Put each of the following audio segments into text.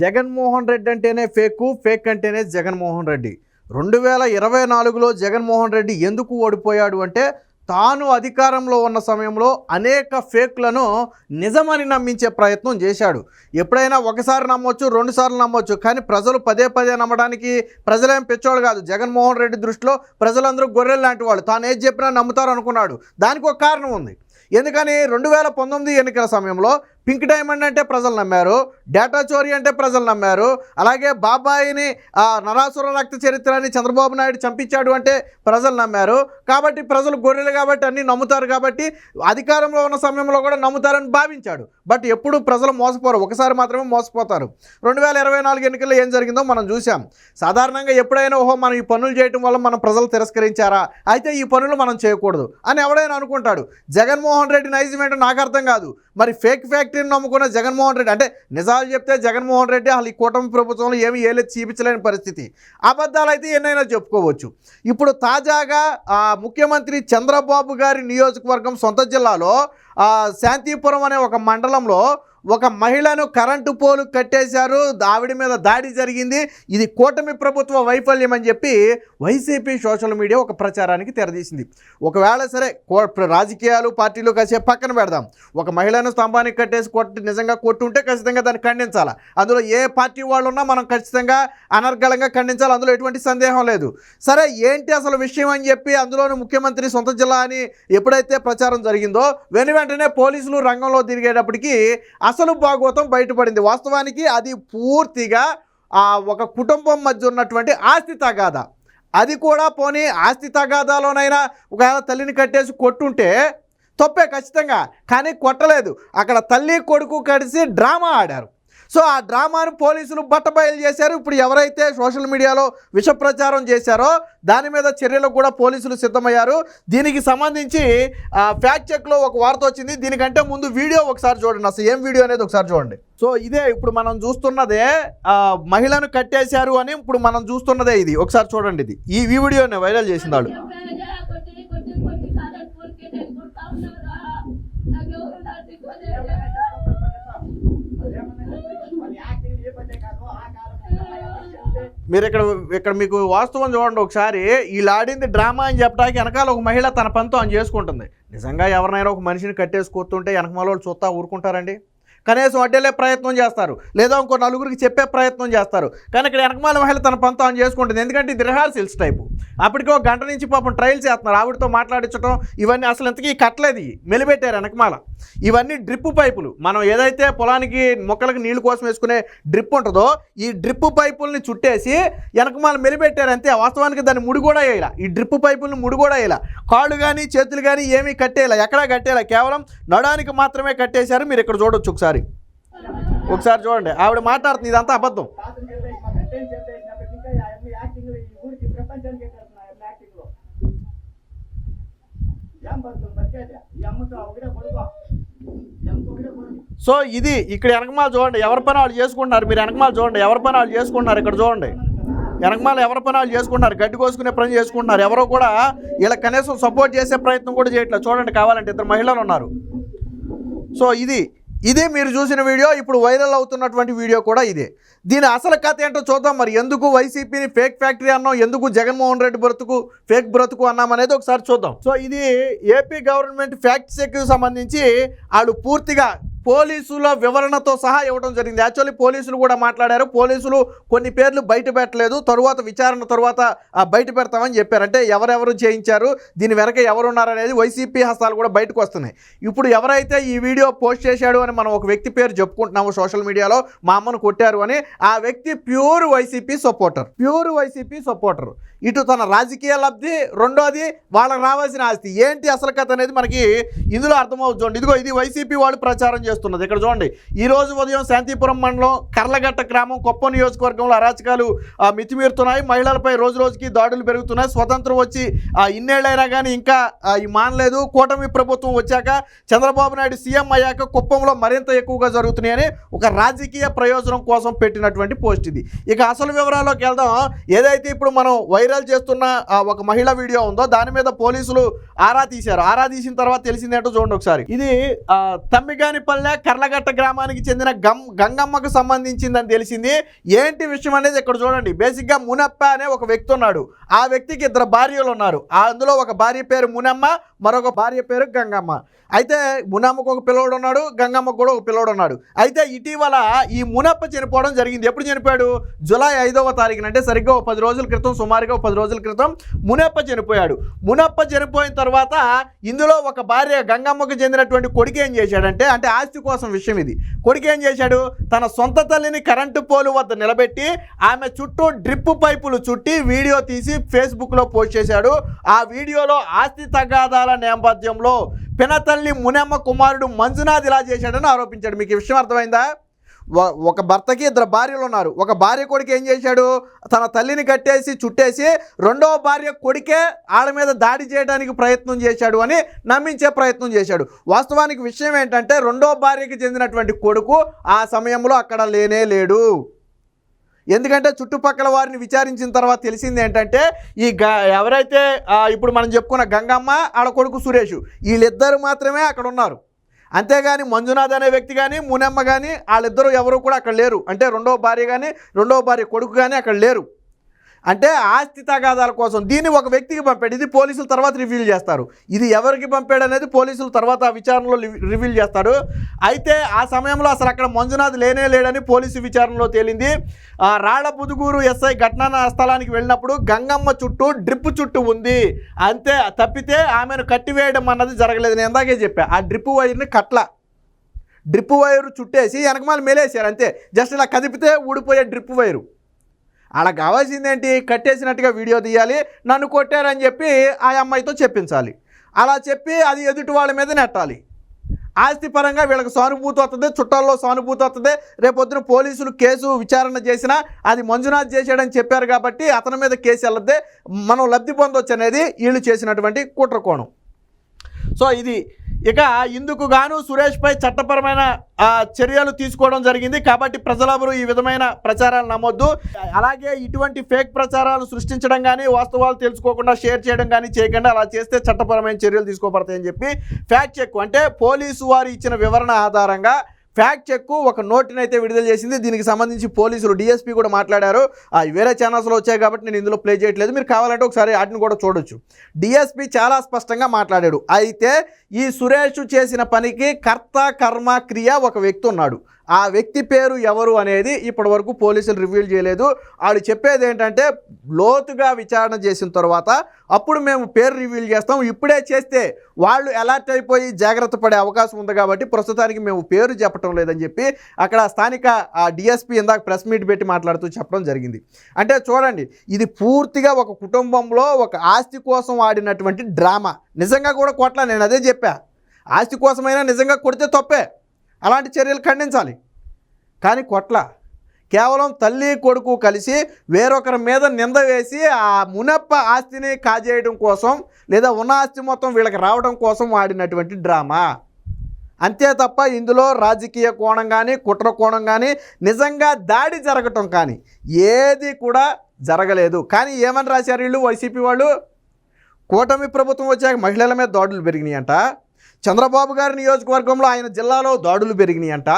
జగన్మోహన్ రెడ్డి అంటేనే fake fake అంటేనే జగన్మోహన్ రెడ్డి. రెండు వేల ఇరవై నాలుగులో జగన్మోహన్ రెడ్డి ఎందుకు ఓడిపోయాడు అంటే తాను అధికారంలో ఉన్న సమయంలో అనేక ఫేక్లను నిజమని నమ్మించే ప్రయత్నం చేశాడు. ఎప్పుడైనా ఒకసారి నమ్మొచ్చు రెండుసార్లు నమ్మొచ్చు కానీ ప్రజలు పదే పదే నమ్మడానికి ప్రజలేం పెచ్చోడు కాదు. జగన్మోహన్ రెడ్డి దృష్టిలో ప్రజలందరూ గొర్రెలు లాంటి వాళ్ళు. తాను ఏది చెప్పినా నమ్ముతారు అనుకున్నాడు దానికి ఒక కారణం ఉంది. ఎందుకని? రెండు వేల పంతొమ్మిది ఎన్నికల సమయంలో పింక్ డైమండ్ అంటే ప్రజలు నమ్మారు డేటా చోరీ అంటే ప్రజలు నమ్మారు అలాగే బాబాయిని నరాసుర రక్త చరిత్రని చంద్రబాబు నాయుడు చంపించాడు అంటే ప్రజలు నమ్మారు. కాబట్టి ప్రజలు గొర్రెలు కాబట్టి అన్నీ నమ్ముతారు కాబట్టి అధికారంలో ఉన్న సమయంలో కూడా నమ్ముతారని భావించాడు. బట్ ఎప్పుడు ప్రజలు మోసపోరు ఒకసారి మాత్రమే మోసపోతారు. రెండు వేల ఇరవై నాలుగు ఎన్నికల్లో ఏం జరిగిందో మనం చూసాం సాధారణంగా ఎప్పుడైనా ఓహో మనం ఈ పనులు చేయటం వల్ల మనం ప్రజలు తిరస్కరించారా? అయితే ఈ పనులు మనం చేయకూడదు అని ఎవడైనా అనుకుంటాడు. జగన్మోహన్ రెడ్డి నైజం ఏంటో నాకు అర్థం కాదు. మరి ఫేక్ ఫ్యాక్టరీని నమ్ముకున్న జగన్మోహన్ రెడ్డి. అంటే నిజాలు చెప్తే జగన్మోహన్ రెడ్డి అసలు ఈ కూటమి ప్రభుత్వంలో ఏమీ ఏలేదు చూపించలేని పరిస్థితి. అబద్ధాలు అయితే ఎన్నైనా చెప్పుకోవచ్చు. ఇప్పుడు తాజాగా ముఖ్యమంత్రి చంద్రబాబు గారి నియోజకవర్గం సొంత జిల్లాలో శాంతిపురం అనే ఒక మండలంలో ఒక మహిళను కరెంటు పోలు కట్టేశారు. ఆవిడ మీద దాడి జరిగింది. ఇది కూటమి ప్రభుత్వ వైఫల్యం అని చెప్పి వైసీపీ సోషల్ మీడియా ఒక ప్రచారానికి తెరదీసింది. ఒకవేళ సరే కో- రాజకీయాలు పార్టీలు కాసేపు పక్కన పెడదాం. ఒక మహిళను స్తంభానికి కట్టేసి కొట్టి నిజంగా కొట్టుంటే ఖచ్చితంగా దాన్ని ఖండించాలి? అందులో ఏ పార్టీ వాళ్ళు ఉన్నా మనం ఖచ్చితంగా అనర్గళంగా ఖండించాలి. అందులో ఎటువంటి సందేహం లేదు. సరే ఏంటి అసలు విషయం అని చెప్పి అందులోని ముఖ్యమంత్రి సొంత జిల్లా అని ఎప్పుడైతే ప్రచారం జరిగిందో వెను వెంటనే పోలీసులు రంగంలో తిరిగేటప్పటికి అసలు భాగవతం బయటపడింది. వాస్తవానికి అది పూర్తిగా ఆ ఒక కుటుంబం మధ్య ఉన్నటువంటి ఆస్తి తగాదా. అది కూడా పోనీ ఆస్తి తగాదాలోనైనా ఒకవేళ తల్లిని కట్టేసి కొట్టుంటే తప్పే ఖచ్చితంగా. కానీ కొట్టలేదు. అక్కడ తల్లి కొడుకు కలిసి డ్రామా ఆడారు. సో ఆ డ్రామాను పోలీసులు బట్టబయలు చేశారు. ఇప్పుడు ఎవరైతే సోషల్ మీడియాలో విష ప్రచారం చేశారో దాని మీద చర్యలకు కూడా పోలీసులు సిద్ధమయ్యారు. దీనికి సంబంధించి ఫ్యాక్ట్ చెక్లో ఒక వార్త వచ్చింది. దీనికంటే ముందు వీడియో ఒకసారి చూడండి. అసలు ఏం వీడియో అనేది ఒకసారి చూడండి. సో ఇదే ఇప్పుడు మనం చూస్తున్నదే మహిళను కట్టేశారు అని ఇప్పుడు మనం చూస్తున్నదే ఇది. ఒకసారి చూడండి ఇది. ఈ ఈ వీడియోని వైరల్ చేసింది వాళ్ళు కొట్టి కొట్టి కొట్టి కాదని కొట్టి నేను కొడతా ఉన్నారా నాకెవరు నా దిక్కు మీరు ఇక్కడ ఇక్కడ మీకు వాస్తవం చూడండి ఒకసారి. వీళ్ళు ఆడింది డ్రామా అని చెప్పడానికి వెనకాల ఒక మహిళ తన పనితో అని చేసుకుంటుంది. నిజంగా ఎవరినైనా ఒక మనిషిని కట్టేసుకొస్తుంటే వెనకమాల వాళ్ళు చూస్తా ఊరుకుంటారండి? కనీసం అడ్డేలే ప్రయత్నం చేస్తారు. లేదా ఇంకో నలుగురికి చెప్పే ప్రయత్నం చేస్తారు. కానీ ఇక్కడ వెనకమాల మహిళ తన పనితో చేసుకుంటుంది. ఎందుకంటే ఇది రిహార్సల్స్ టైపు. అప్పటికి ఒక గంట నుంచి పాపం ట్రయల్స్ చేస్తున్నారు. ఆవిడతో మాట్లాడించడం ఇవన్నీ అసలు ఇంతకీ కట్టలేదు మెలిపెట్టారు వెనకమాల ఇవన్నీ డ్రిప్ పైపులు. మనం ఏదైతే పొలానికి మొక్కలకు నీళ్ళు కోసం వేసుకునే డ్రిప్ ఉంటుందో ఈ డ్రిప్ పైపుల్ని చుట్టేసి వెనకమాల మెలిపెట్టారు అంతే. వాస్తవానికి దాన్ని ముడి కూడా వేయాల. ఈ డ్రిప్ పైపుల్ని ముడి కూడా వేయాల. కాళ్ళు కానీ చేతులు కానీ ఏమీ కట్టేయాల ఎక్కడా కట్టేయాల కేవలం నడానికి మాత్రమే కట్టేశారు. మీరు ఇక్కడ చూడొచ్చు ఒకసారి. ఒకసారి చూడండి. ఆవిడ మాట్లాడుతుంది ఇదంతా అబద్ధం. సో ఇది ఇక్కడ వెనకమాల చూడండి ఎవరి పని వాళ్ళు చేసుకుంటున్నారు? మీరు వెనకమాల చూడండి ఎవరి పని వాళ్ళు చేసుకుంటున్నారు? ఇక్కడ చూడండి. వెనకమాల ఎవరి పని వాళ్ళు చేసుకుంటున్నారు? గడ్డి కోసుకునే పని చేసుకుంటున్నారు? ఎవరో కూడా ఇలా కనీసం సపోర్ట్ చేసే ప్రయత్నం కూడా చేయట్లేదు. చూడండి కావాలంటే ఇద్దరు మహిళలు ఉన్నారు. సో ఇది ఇదే మీరు చూసిన వీడియో ఇప్పుడు వైరల్ అవుతున్నటువంటి వీడియో కూడా ఇదే. దీని అసలు కథ ఏంటో చూద్దాం. మరి ఎందుకు వైసీపీని ఫేక్ ఫ్యాక్టరీ అన్నాం ఎందుకు జగన్మోహన్ రెడ్డి బ్రతుకు ఫేక్ బ్రతుకు అన్నాం అనేది ఒకసారి చూద్దాం. సో ఇది ఏపీ గవర్నమెంట్ ఫ్యాక్ట్ చెక్కి సంబంధించి వాళ్ళు పూర్తిగా పోలీసుల వివరణతో సహా ఇవ్వడం జరిగింది. యాక్చువల్లీ పోలీసులు కూడా మాట్లాడారు. పోలీసులు కొన్ని పేర్లు బయట పెట్టలేదు. తరువాత విచారణ తరువాత బయట పెడతామని చెప్పారు. అంటే ఎవరెవరు చేయించారు? దీని వెనక ఎవరున్నారనేది వైసీపీ హస్తాలు కూడా బయటకు వస్తున్నాయి. ఇప్పుడు ఎవరైతే ఈ వీడియో పోస్ట్ చేశాడు అని మనం ఒక వ్యక్తి పేరు చెప్పుకుంటున్నాము సోషల్ మీడియాలో మా అమ్మను కొట్టారు అని ఆ వ్యక్తి pure YCP supporter. Pure YCP supporter. ఇటు తన రాజకీయ లబ్ధి రెండోది వాళ్ళకి రావాల్సిన ఆస్తి. ఏంటి అసలు కథ అనేది మనకి ఇందులో అర్థమవుతుంది. ఇదిగో ఇది వైసీపీ వాళ్ళు ప్రచారం చేస్తున్నది. ఇక్కడ చూడండి ఈ రోజు ఉదయం శాంతిపురం మండలం కర్లగట్ట గ్రామం కొప్ప నియోజకవర్గంలో అరాచకాలు మితిమీరుతున్నాయి. మహిళలపై రోజు రోజుకి దాడులు పెరుగుతున్నాయి. స్వతంత్రం వచ్చి ఇన్నేళ్ళైనా కానీ ఇంకా ఈ మానలేదు. కూటమి ప్రభుత్వం వచ్చాక చంద్రబాబు నాయుడు సీఎం అయ్యాక కుప్పంలో మరింత ఎక్కువగా జరుగుతున్నాయని ఒక రాజకీయ ప్రయోజనం కోసం పెట్టినటువంటి పోస్ట్ ఇది. ఇక అసలు వివరాల్లోకి వెళ్దాం. ఏదైతే ఇప్పుడు మనం వైరల్ చేస్తున్న ఒక మహిళ వీడియో ఉందో దాని మీద పోలీసులు ఆరా తీశారు. ఆరా తీసిన తర్వాత తెలిసిందేంటో చూడండి ఒకసారి. ఇది తమ్మిగానిపల్లి పల్లె కర్లగట్ట గ్రామానికి చెందిన గం గంగమ్మకు సంబంధించిందని తెలిసింది. ఏంటి విషయం అనేది ఇక్కడ చూడండి. బేసిక్గా మునప్ప అనే ఒక వ్యక్తి ఉన్నాడు. ఆ వ్యక్తికి ఇద్దరు భార్యలు ఉన్నారు. అందులో ఒక భార్య పేరు మునమ్మ మరొక భార్య పేరు గంగమ్మ. అయితే మునమ్మకు ఒక పిల్లోడు ఉన్నాడు గంగమ్మకు కూడా ఒక పిల్లోడు ఉన్నాడు. అయితే ఇటీవల ఈ మునప్ప చనిపోవడం జరిగింది. ఎప్పుడు చనిపోయాడు? జూలై ఐదవ తారీఖున. అంటే సరిగ్గా పది రోజుల క్రితం సుమారుగా పది రోజుల క్రితం మునప్ప చనిపోయాడు. మునప్ప చనిపోయిన తర్వాత ఇందులో ఒక భార్య గంగమ్మకు చెందినటువంటి కొడుకు ఏం చేశాడంటే అంటే ఆస్తి కోసం విషయం ఇది. కొడుకు ఏం చేశాడు? తన సొంత తల్లిని కరెంటు పోలు వద్ద నిలబెట్టి ఆమె చుట్టూ డ్రిప్ పైపులు చుట్టి వీడియో తీసి ఫేస్బుక్లో పోస్ట్ చేశాడు. ఆ వీడియోలో ఆస్తి తగాదాల నేపథ్యంలో పినతల్లి మునమ్మ కుమారుడు మంజునాథ్ ఇలా చేశాడని ఆరోపించాడు. మీకు ఈ విషయం అర్థమైందా? ఒక భర్తకి ఇద్దరు భార్యలు ఉన్నారు. ఒక భార్య కొడుకు ఏం చేశాడు? తన తల్లిని కట్టేసి చుట్టేసి రెండవ భార్య కొడుకే ఆడ మీద దాడి చేయడానికి ప్రయత్నం చేశాడు అని నమ్మించే ప్రయత్నం చేశాడు. వాస్తవానికి విషయం ఏంటంటే రెండో భార్యకి చెందినటువంటి కొడుకు ఆ సమయంలో అక్కడ లేనే లేడు. ఎందుకంటే చుట్టుపక్కల వారిని విచారించిన తర్వాత తెలిసింది ఏంటంటే ఈ గ ఎవరైతే ఇప్పుడు మనం చెప్పుకున్న గంగమ్మ ఆడ కొడుకు సురేష్ వీళ్ళిద్దరు మాత్రమే అక్కడ ఉన్నారు. అంతేగాని మంజునాథ్ అనే వ్యక్తి కానీ మునమ్మ కానీ వాళ్ళిద్దరూ ఎవరు కూడా అక్కడ లేరు. అంటే రెండవ భార్య కానీ రెండవ భార్య కొడుకు కానీ అక్కడ లేరు. అంటే ఆస్తి తగాదాల కోసం దీన్ని ఒక వ్యక్తికి పంపాడు. ఇది పోలీసులు తర్వాత రివీల్ చేస్తారు. ఇది ఎవరికి పంపాడు అనేది పోలీసులు తర్వాత విచారణలో రివీల్ చేస్తారు. అయితే ఆ సమయంలో అసలు అక్కడ మంజునాథ్ లేనే లేడని పోలీసు విచారణలో తేలింది. ఆ రాళ్ళ పుదుగూరు ఎస్ఐ ఘటనా స్థలానికి వెళ్ళినప్పుడు గంగమ్మ చుట్టూ డ్రిప్ చుట్టూ ఉంది. అంతే తప్పితే ఆమెను కట్టివేయడం అన్నది జరగలేదు. నేను ఇందాకే చెప్పా ఆ డ్రిప్ వైర్ని కట్ల. డ్రిప్ వైరు చుట్టేసి వెనకమాల మేలేసారు అంతే. జస్ట్ ఇలా కదిపితే ఊడిపోయే డ్రిప్ వైరు. అలా కావాల్సింది ఏంటి కట్టేసినట్టుగా వీడియో తీయాలి నన్ను కొట్టారని చెప్పి ఆ అమ్మాయితో చెప్పించాలి. అలా చెప్పి అది ఎదుటి వాళ్ళ మీద నెట్టాలి. ఆస్తి పరంగా వీళ్ళకి సానుభూతి వస్తుంది చుట్టాల్లో సానుభూతి వస్తుంది రేపొద్దున పోలీసులు కేసు విచారణ చేసినా అది మంజునాథ్ చేశాడని చెప్పారు కాబట్టి అతని మీద కేసు వెళ్ళద్దే మనం లబ్ధి పొందొచ్చు అనేది వీళ్ళు చేసినటువంటి కుట్ర కోణం. సో ఇది ఇక ఇందుకు గాను సురేష్పై చట్టపరమైన చర్యలు తీసుకోవడం జరిగింది. కాబట్టి ప్రజలందరూ ఈ విధమైన ప్రచారాలు నమ్మొద్దు. అలాగే ఇటువంటి ఫేక్ ప్రచారాలు సృష్టించడం కానీ వాస్తవాలు తెలుసుకోకుండా షేర్ చేయడం కానీ చేయకుండా. అలా చేస్తే చట్టపరమైన చర్యలు తీసుకోబడతాయని చెప్పి ఫ్యాక్ట్ చెక్ అంటే పోలీసు వారు ఇచ్చిన వివరణ ఆధారంగా ఫ్యాక్ట్ చెక్ ఒక నోటిని అయితే విడుదల చేసింది. దీనికి సంబంధించి పోలీసులు డిఎస్పీ కూడా మాట్లాడారు. ఆ, వేరే ఛానల్స్లో వచ్చాయి కాబట్టి నేను ఇందులో ప్లే చేయట్లేదు. మీరు కావాలంటే ఒకసారి వాటిని కూడా చూడొచ్చు. డిఎస్పీ చాలా స్పష్టంగా మాట్లాడాడు. అయితే ఈ సురేష్ చేసిన పనికి కర్త కర్మ క్రియ ఒక వ్యక్తి ఉన్నాడు. ఆ వ్యక్తి పేరు ఎవరు అనేది ఇప్పటివరకు పోలీసులు రివీల్ చేయలేదు. వాడు చెప్పేది ఏంటంటే లోతుగా విచారణ చేసిన తర్వాత అప్పుడు మేము పేరు రివీల్ చేస్తాం. ఇప్పుడే చేస్తే వాళ్ళు అలర్ట్ అయిపోయి జాగ్రత్త పడే అవకాశం ఉంది కాబట్టి ప్రస్తుతానికి మేము పేరు చెప్పటం లేదని చెప్పి అక్కడ స్థానిక ఆ డిఎస్పీ ఇందాక ప్రెస్ మీట్ పెట్టి మాట్లాడుతూ చెప్పడం జరిగింది. అంటే చూడండి ఇది పూర్తిగా ఒక కుటుంబంలో ఒక ఆస్తి కోసం ఆడినటువంటి డ్రామా. నిజంగా కూడా కొట్ల నేను అదే చెప్పా. ఆస్తి కోసమైనా నిజంగా కొడితే తప్పే. అలాంటి చర్యలు ఖండించాలి. కానీ కొట్ల కేవలం తల్లి కొడుకు కలిసి వేరొకరి మీద నింద వేసి ఆ మునప్ప ఆస్తిని కాజేయడం కోసం లేదా ఉన్న ఆస్తి మొత్తం వీళ్ళకి రావడం కోసం ఆడినటువంటి డ్రామా. అంతే తప్ప ఇందులో రాజకీయ కోణం కానీ కుట్ర కోణం కానీ నిజంగా దాడి జరగటం కానీ ఏది కూడా జరగలేదు. కానీ ఏమని రాశారు వీళ్ళు? వైసీపీ వాళ్ళు? కూటమి ప్రభుత్వం వచ్చాక మహిళల మీద దాడులు పెరిగినాయంట. చంద్రబాబు గారి నియోజకవర్గంలో ఆయన జిల్లాలో దాడులు పెరిగినాయంట.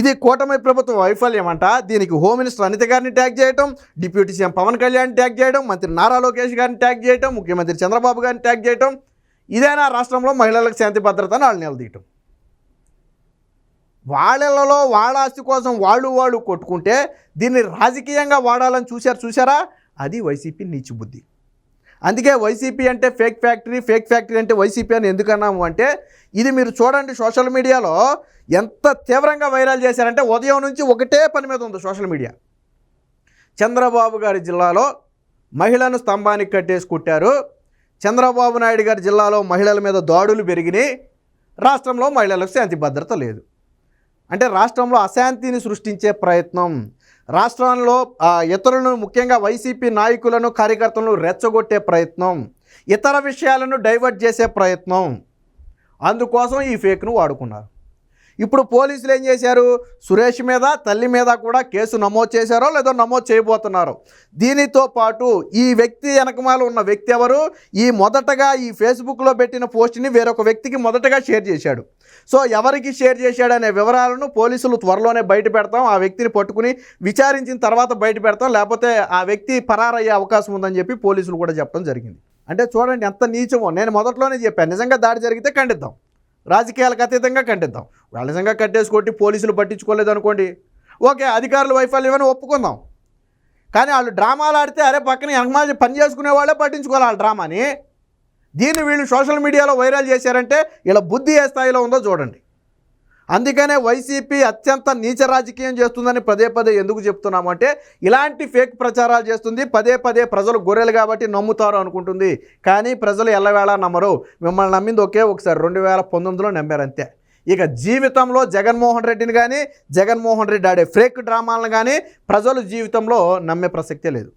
ఇది కూటమి ప్రభుత్వ వైఫల్యం అంట దీనికి హోమ్ మినిస్టర్ అనిత గారిని ట్యాగ్ చేయడం deputy CM Pawan Kalyan tag చేయడం మంత్రి నారా లోకేష్ గారిని ట్యాగ్ చేయడం ముఖ్యమంత్రి చంద్రబాబు గారిని ట్యాగ్ చేయడం ఇదేనా రాష్ట్రంలో మహిళలకు శాంతి భద్రతను వాళ్ళు నిలదీయటం. వాళ్ళలో వాళ్ళ ఆస్తి కోసం వాళ్ళు వాళ్ళు కొట్టుకుంటే దీన్ని రాజకీయంగా వాడాలని చూశారు చూసారా అది వైసీపీ నీచి బుద్ధి అందుకే వైసీపీ అంటే ఫేక్ ఫ్యాక్టరీ ఫేక్ ఫ్యాక్టరీ అంటే వైసీపీ అని ఎందుకన్నాము అంటే ఇది మీరు చూడండి సోషల్ మీడియాలో ఎంత తీవ్రంగా వైరల్ చేశారంటే ఉదయం నుంచి ఒకటే పని మీద ఉంది సోషల్ మీడియా చంద్రబాబు గారి జిల్లాలో మహిళను స్తంభానికి కట్టేసి కుట్టారు. చంద్రబాబు నాయుడు గారి జిల్లాలో మహిళల మీద దాడులు పెరిగినాయి. రాష్ట్రంలో మహిళలకు శాంతి భద్రత లేదు. అంటే రాష్ట్రంలో అశాంతిని సృష్టించే ప్రయత్నం రాష్ట్రంలో ఇతరులను ముఖ్యంగా వైసీపీ నాయకులను కార్యకర్తలను రెచ్చగొట్టే ప్రయత్నం ఇతర విషయాలను డైవర్ట్ చేసే ప్రయత్నం. అందుకోసం ఈ ఫేక్ను వాడుకున్నారు. ఇప్పుడు పోలీసులు ఏం చేశారు? సురేష్ మీద తల్లి మీద కూడా కేసు నమోదు చేశారో లేదో నమోదు చేయబోతున్నారో. దీనితో పాటు ఈ వ్యక్తి వెనకమాల ఉన్న వ్యక్తి ఎవరు? ఈ మొదటగా ఈ ఫేస్బుక్లో పెట్టిన పోస్ట్ని వేరొక వ్యక్తికి మొదటగా షేర్ చేశాడు. సో ఎవరికి షేర్ చేశాడనే వివరాలను పోలీసులు త్వరలోనే బయట పెడతాం. ఆ వ్యక్తిని పట్టుకుని విచారించిన తర్వాత బయట పెడతాం. లేకపోతే ఆ వ్యక్తి పరారయ్యే అవకాశం ఉందని చెప్పి పోలీసులు కూడా చెప్పడం జరిగింది. అంటే చూడండి ఎంత నీచమో. నేను మొదట్లోనే చెప్పాను. నిజంగా దాడి జరిగితే ఖండిద్దాం. రాజకీయాలకు అతీతంగా ఖండిద్దాం వాళ్ళ నిజంగా కట్టేసి పోలీసులు పట్టించుకోలేదు అనుకోండి. ఓకే అధికారుల వైఫల్యం అని ఒప్పుకుందాం. కానీ వాళ్ళు డ్రామాలు ఆడితే అరే పక్కన వెనకమాల పని చేసుకునే వాళ్ళే పట్టించుకోవాలి వాళ్ళ డ్రామాని. దీన్ని వీళ్ళు సోషల్ మీడియాలో వైరల్ చేశారంటే ఇలా బుద్ధి ఏ స్థాయిలో ఉందో చూడండి. అందుకనే వైసీపీ అత్యంత నీచ రాజకీయం చేస్తుందని పదే పదే ఎందుకు చెప్తున్నామంటే ఇలాంటి ఫేక్ ప్రచారాలు చేస్తుంది పదే పదే ప్రజలు గొర్రెలు కాబట్టి నమ్ముతారు అనుకుంటుంది. కానీ ప్రజలు ఎల్లవేళ నమ్మరు. మిమ్మల్ని నమ్మింది ఒకే ఒకసారి రెండు వేల పంతొమ్మిదిలో నమ్మారు అంతే ఇక జీవితంలో జగన్మోహన్ రెడ్డిని కానీ జగన్మోహన్ రెడ్డి ఆడే ఫేక్ డ్రామాలను కానీ ప్రజలు జీవితంలో నమ్మే ప్రసక్తే లేదు.